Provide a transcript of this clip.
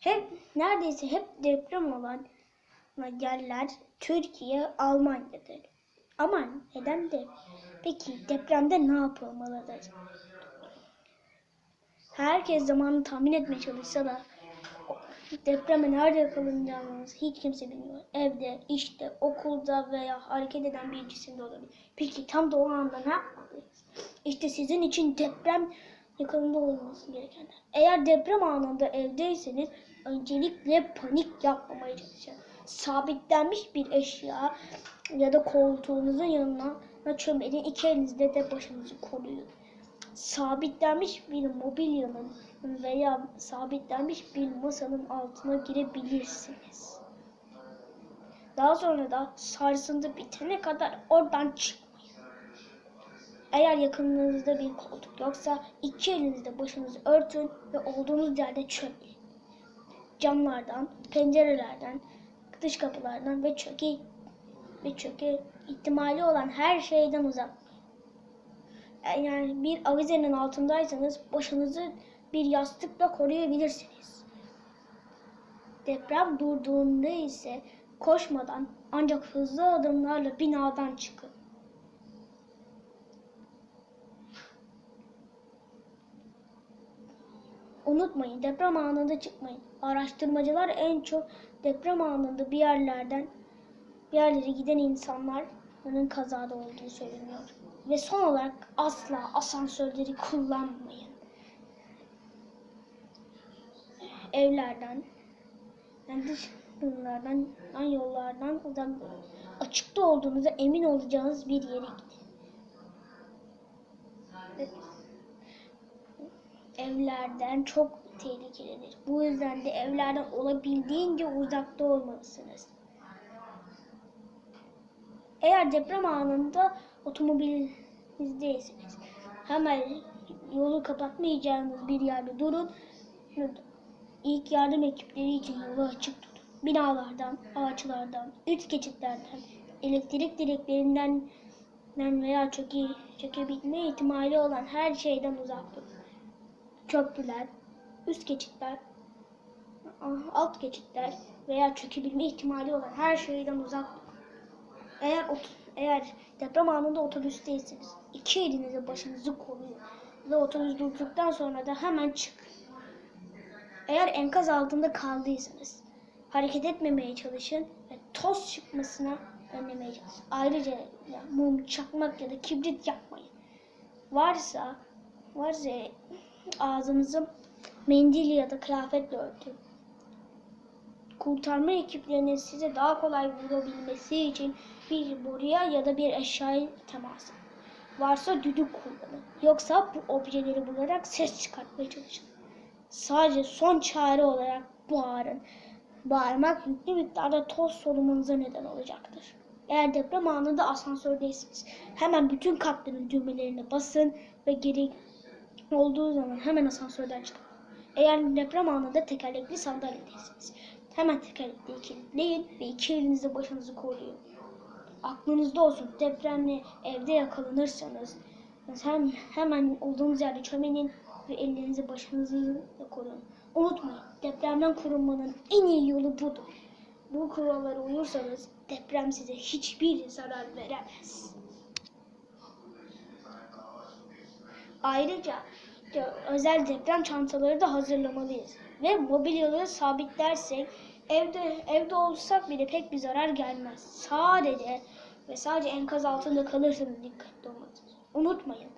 Hep neredeyse hep deprem olan yerler Türkiye, Almanya'dır. Ama neden de? Peki depremde ne yapılmalıdır? Herkes zamanını tahmin etmeye çalışsa da depreme nerede yakalanacağımızı hiç kimse bilmiyor. Evde, işte, okulda veya hareket eden bir cisimde olabilir. Peki tam da o anda ne yapmalıyız? İşte sizin için deprem yakınında olması gerekenler. Eğer deprem anında evdeyseniz öncelikle panik yapmamaya çalışın. Sabitlenmiş bir eşya ya da koltuğunuzun yanına çömelin. iki elinizle de başınızı koruyun. Sabitlenmiş bir mobilyanın veya sabitlenmiş bir masanın altına girebilirsiniz. Daha sonra da sarsıntı bitene kadar oradan çıkmayın. Eğer yakınınızda bir koltuk yoksa iki elinizle başınızı örtün ve olduğunuz yerde çömelin. Camlardan, pencerelerden, dış kapılardan ve çöke ve çöke ihtimali olan her şeyden uzak. Yani bir avizenin altındaysanız başınızı bir yastıkla koruyabilirsiniz. Deprem durduğunda ise koşmadan ancak hızlı adımlarla binadan çıkın. Unutmayın deprem anında çıkmayın. Araştırmacılar en çok deprem anında bir yerlerden bir yerlere giden insanların kazada olduğu söyleniyor. Ve son olarak asla asansörleri kullanmayın. Evlerden, yani dış yollardan, yollardan uzak açıkta olduğunuza emin olacağınız bir yere gidin. Evlerden çok tehlikelidir. Bu yüzden de evlerden olabildiğince uzakta olmalısınız. Eğer deprem anında otomobilinizdeyseniz hemen yolu kapatmayacağınız bir yerde durun. İlk yardım ekipleri için yolu açık tutun. Binalardan, ağaçlardan, üst geçitlerden, elektrik direklerinden veya çöke, çökebilme ihtimali olan her şeyden uzak durun. Köprüler, üst geçitler, alt geçitler veya çökebilme ihtimali olan her şeyden uzak durun. Eğer eğer deprem anında otobüsteyseniz iki elinizle başınızı koruyun ve otobüs durduktan sonra da hemen çıkın. Eğer enkaz altında kaldıysanız hareket etmemeye çalışın ve toz çıkmasına önlemeye çalışın. Ayrıca ya, mum, çakmak ya da kibrit yakmayın. Varsa varsa ağzınızı mendil ya da kıyafetle örtün. Kurtarma ekiplerinin size daha kolay vurabilmesi için bir boruya ya da bir eşyaya temas. Varsa düdük kullanın. Yoksa bu objeleri bularak ses çıkartmaya çalışın. Sadece son çare olarak bağırın. Bağırmak yüklü miktarda toz solumanıza neden olacaktır. Eğer deprem anında asansördeyseniz hemen bütün katların düğmelerine basın ve geri olduğu zaman hemen asansörden çıkın. Eğer deprem anında tekerlekli sandalyedeyseniz hemen tekerlekliyi kilitleyin ve iki elinizle başınızı koruyun. Aklınızda olsun depremle evde yakalanırsanız hem, hemen olduğunuz yerde çömenin ve ellerinizi başınızı koruyun. Unutmayın depremden korunmanın en iyi yolu budur. Bu kurallara uyursanız deprem size hiçbir zarar veremez. Ayrıca özel deprem çantaları da hazırlamalıyız. Ve mobilyaları sabitlersek evde evde olsak bile pek bir zarar gelmez. Sadece ve sadece enkaz altında kalırsanız dikkatli olmalısınız. Unutmayın